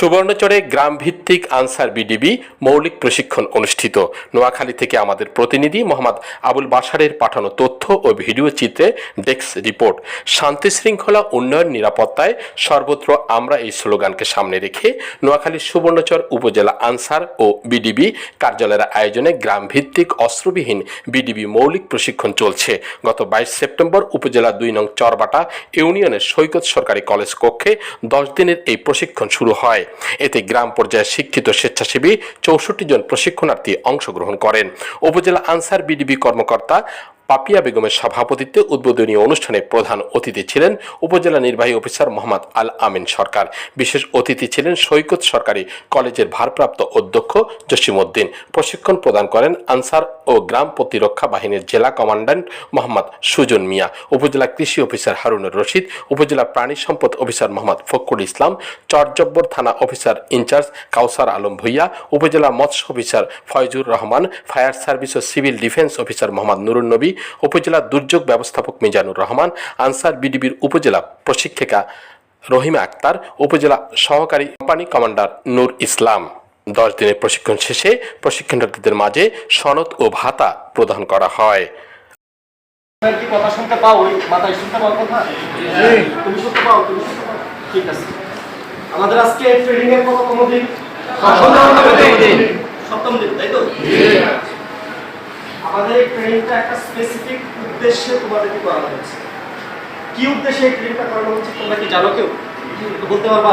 সুবর্ণচরে গ্রামভিত্তিক answer BDB মৌলিক প্রশিক্ষণ অনুষ্ঠিত। নোয়াখালী থেকে আমাদের প্রতিনিধি মোহাম্মদ আবুল বাসারের পাঠানো তথ্য ও ভিডিও চিত্রে ডেস্ক রিপোর্ট। শান্তি শৃঙ্খলা উন্নয়ন নিরাপত্তায় সর্বত্র আমরা এই স্লোগানকে সামনে রেখে নোয়াখালীর সুবর্ণচর উপজেলা আনসার ও বিডিবি কার্যালয়ের আয়োজনে গ্রামভিত্তিক অস্ত্রবিহীন বিডিবি মৌলিক প্রশিক্ষণ চলছে। গত বাইশ সেপ্টেম্বর উপজেলা দুই নং চরবাটা ইউনিয়নের সৈকত সরকারি কলেজ কক্ষে দশ দিনের এই প্রশিক্ষণ শুরু হয়। এতে গ্রাম পর্যায়ে শিক্ষিত স্বেচ্ছাসেবী চৌষট্টি জন প্রশিক্ষণার্থী অংশগ্রহণ করেন। উপজেলা আনসার বিডিবি কর্মকর্তা পাপিয়া বেগমের সভাপতিত্বে উদ্বোধনী অনুষ্ঠানে প্রধান অতিথি ছিলেন উপজেলা নির্বাহী অফিসার মোহাম্মদ আল আমিন সরকার। বিশেষ অতিথি ছিলেন সৈকত সরকারি কলেজের ভারপ্রাপ্ত অধ্যক্ষ জসিমউদ্দিন। প্রশিক্ষণ প্রদান করেন আনসার ও গ্রাম প্রতিরক্ষা বাহিনীর জেলা কমান্ড্যান্ট মোহাম্মদ সুজন মিয়া, উপজেলা কৃষি অফিসার হারুনুর রশিদ, উপজেলা প্রাণী সম্পদ অফিসার মোহাম্মদ ফখরুল ইসলাম, চরজব্বর থানা officer in charge Kausar Alam Bhuiyan, উপজেলা মৎস্য officer Foyzur Rahman, fire service ও civil defence officer Mohammad Nurun Nabi উপজেলা দুর্যোগ ব্যবস্থাপক মিজানুর রহমান আনসার বিডিবির উপজেলা প্রশিক্ষিকা রহিমা আক্তার উপজেলা সহকারী কোম্পানি কমান্ডার নূর ইসলাম। দশ দিনের প্রশিক্ষণ শেষে প্রশিক্ষণার্থীদের মাঝে সনদ ও ভাতা প্রদান করা হয়। কথা শুনতে পাও? ওই মাথায় শুনতে পাও কথা? তুমি শুনতে পাও? তুমি শুনতে পাও? ঠিক আছে। আমাদের আজকে ট্রেনিং এর কততম দিন? সপ্তম দিন। তাই তো? আমাদের এই ট্রেনিংটা একটা স্পেসিফিক উদ্দেশ্যে তোমাদেরকে করানো হয়েছে। কি উদ্দেশ্যে এই ট্রেনিংটা করানো হচ্ছে তোমরা কি জানো কেউ? বলতে পারবা?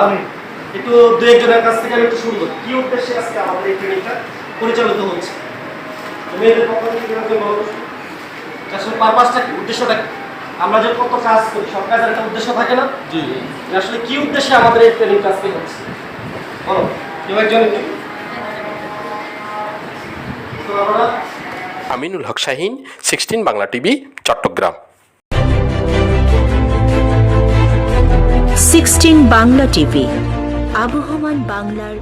একটু দু একজনের কাছ থেকে আমি একটু শুনব। কি উদ্দেশ্যে আজকে আমাদের এই ট্রেনিংটা পরিচালিত হচ্ছে? তুমি এদের পক্ষ থেকে আসলে পারপাসটা কি? উদ্দেশ্যটা কি? আমরা যে কত কাজ করি সব কাজের একটা উদ্দেশ্য থাকে না? জি। আসলে কি উদ্দেশ্যে আমাদের এই ট্রেনিং কাজটি হচ্ছে? বলো কেউ একজন? তো আমরা Aminul Haque Shahin sixteen Bangla TV Chattogram. Sixteen Bangla TV আবহমান বাংলার